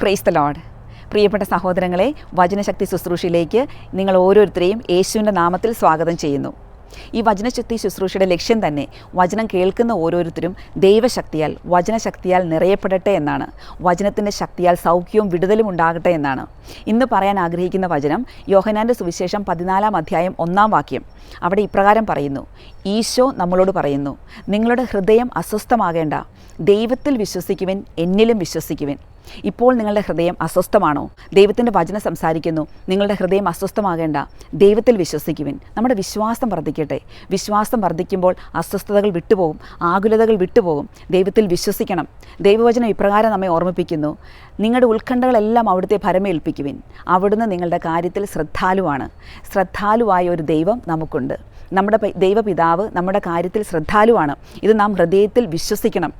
Praise the load പ്രിയപ്പെട്ട സഹോദരങ്ങളെ വചനശക്തി ശുശ്രൂഷയിലേക്ക് നിങ്ങൾ ഓരോരുത്തരെയും യേശുവിന്റെ നാമത്തിൽ സ്വാഗതം ചെയ്യുന്നു. ഈ വചനശക്തി ശുശ്രൂഷയുടെ ലക്ഷ്യം തന്നെ വചനം കേൾക്കുന്ന ഓരോരുത്തരും ദൈവശക്തിയാൽ വചനശക്തിയാൽ നിറയപ്പെടട്ടെ എന്നാണ്. വചനത്തിന്റെ ശക്തിയാൽ സൗഖ്യവും വിടുതലും ഉണ്ടാകട്ടെ എന്നാണ്. ഇന്ന് പറയാൻ ആഗ്രഹിക്കുന്ന വചനം യോഹനാന്റെ സുവിശേഷം പതിനാലാം അധ്യായം ഒന്നാം വാക്യം. അവിടെ ഇപ്രകാരം പറയുന്നു ഈശോ നമ്മളോട് പറയുന്നു നിങ്ങളുടെ ഹൃദയം അസ്വസ്ഥമാകേണ്ട. ദൈവത്തിൽ വിശ്വസിക്കുവിൻ എന്നിലും വിശ്വസിക്കുവിൻ. ഇപ്പോൾ നിങ്ങളുടെ ഹൃദയം അസ്വസ്ഥമാണോ? ദൈവത്തിന്റെ വചനം സംസാരിക്കുന്നു നിങ്ങളുടെ ഹൃദയം അസ്വസ്ഥമാകേണ്ട. ദൈവത്തിൽ വിശ്വസിക്കുവിൻ. നമ്മുടെ വിശ്വാസം വർദ്ധിക്കട്ടെ. വിശ്വാസം വർദ്ധിക്കുമ്പോൾ അസ്വസ്ഥതകൾ വിട്ടുപോകും ആകുലതകൾ വിട്ടുപോകും. ദൈവത്തിൽ വിശ്വസിക്കണം. ദൈവവചനം ഇപ്രകാരം നമ്മെ ഓർമ്മിപ്പിക്കുന്നു. നിങ്ങളുടെ ഉത്കണ്ഠകളെല്ലാം അവിടുത്തെ ഭരമേൽപ്പിക്കുവിൻ. അവിടുന്ന് നിങ്ങളുടെ കാര്യത്തിൽ ശ്രദ്ധാലുവാണ്. ശ്രദ്ധാലുവായ ഒരു ദൈവം നമുക്കുണ്ട്. നമ്മുടെ ദൈവപിതാവ് നമ്മുടെ കാര്യത്തിൽ ശ്രദ്ധാലുവാണ്. ഇത് നാം ഹൃദയത്തിൽ വിശ്വസിക്കണം.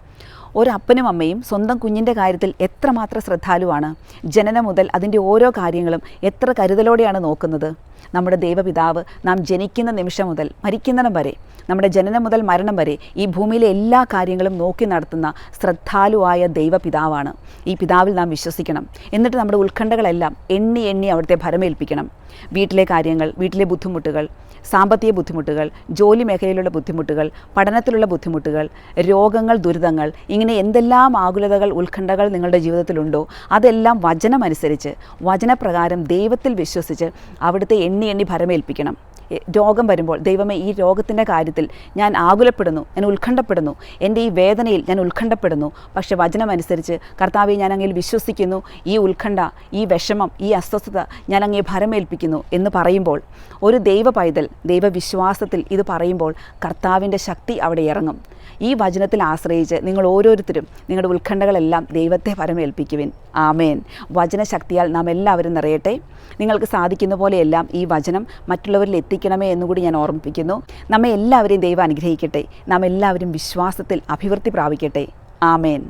ഒരപ്പനും അമ്മയും സ്വന്തം കുഞ്ഞിന്റെ കാര്യത്തിൽ എത്രമാത്രം ശ്രദ്ധാലുവാണ്? ജനനം മുതൽ അതിന്റെ ഓരോ കാര്യങ്ങളും എത്ര കരുതലോടെയാണ് നോക്കുന്നത്? നമ്മുടെ ദൈവപിതാവ് നാം ജനിക്കുന്ന നിമിഷം മുതൽ മരിക്കുന്നിടം വരെ നമ്മുടെ ജനനം മുതൽ മരണം വരെ ഈ ഭൂമിയിലെ എല്ലാ കാര്യങ്ങളും നോക്കി നടത്തുന്ന ശ്രദ്ധാലുവായ ദൈവപിതാവാണ്. ഈ പിതാവിൽ നാം വിശ്വസിക്കണം. എന്നിട്ട് നമ്മുടെ ഉത്കണ്ഠകളെല്ലാം എണ്ണി എണ്ണി അവിടുത്തെ ഭരമേൽപ്പിക്കണം. വീട്ടിലെ കാര്യങ്ങൾ വീട്ടിലെ ബുദ്ധിമുട്ടുകൾ സാമ്പത്തിക ബുദ്ധിമുട്ടുകൾ ജോലി മേഖലയിലുള്ള ബുദ്ധിമുട്ടുകൾ പഠനത്തിലുള്ള ബുദ്ധിമുട്ടുകൾ രോഗങ്ങൾ ദുരിതങ്ങൾ ഇങ്ങനെ എന്തെല്ലാം ആകുലതകൾ ഉത്കണ്ഠകൾ നിങ്ങളുടെ ജീവിതത്തിലുണ്ടോ അതെല്ലാം വചനമനുസരിച്ച് വചനപ്രകാരം ദൈവത്തിൽ വിശ്വസിച്ച് അവിടുത്തെ എണ്ണി എണ്ണി ഭരമേൽപ്പിക്കണം രോഗം വരുമ്പോൾ ദൈവമേ ഈ രോഗത്തിന്റെ കാര്യത്തിൽ ഞാൻ ആകുലപ്പെടുന്നു ഞാൻ ഉത്കണ്ഠപ്പെടുന്നു. എന്റെ ഈ വേദനയിൽ ഞാൻ ഉത്കണ്ഠപ്പെടുന്നു. പക്ഷേ വചനമനുസരിച്ച് കർത്താവെ ഞാൻ അങ്ങയിൽ വിശ്വസിക്കുന്നു. ഈ ഉത്കണ്ഠ ഈ വിഷമം ഈ അസ്വസ്ഥത ഞാൻ അങ്ങേ ഭരമേൽപ്പിക്കുന്നു എന്ന് പറയുമ്പോൾ ഒരു ദൈവ പൈതൽ ദൈവവിശ്വാസത്തിൽ ഇത് പറയുമ്പോൾ കർത്താവിന്റെ ശക്തി അവിടെ ഇറങ്ങും. ഈ വചനത്തിൽ ആശ്രയിച്ച് നിങ്ങൾ ഓരോരുത്തരും നിങ്ങളുടെ ഉത്കണ്ഠകളെല്ലാം ദൈവത്തെ പരമേൽപ്പിക്കുവിൻ ആമേൻ. വചനശക്തിയാൽ നാം എല്ലാവരും നിറയട്ടെ. നിങ്ങൾക്ക് സാധിക്കുന്ന പോലെയെല്ലാം ഈ വചനം മറ്റുള്ളവരിൽ എത്തിക്കണമേ എന്നുകൂടി ഞാൻ ഓർമ്മിപ്പിക്കുന്നു. നമ്മെ എല്ലാവരെയും ദൈവം അനുഗ്രഹിക്കട്ടെ. നാം എല്ലാവരും വിശ്വാസത്തിൽ അഭിവൃദ്ധി പ്രാപിക്കട്ടെ. ആമേൻ.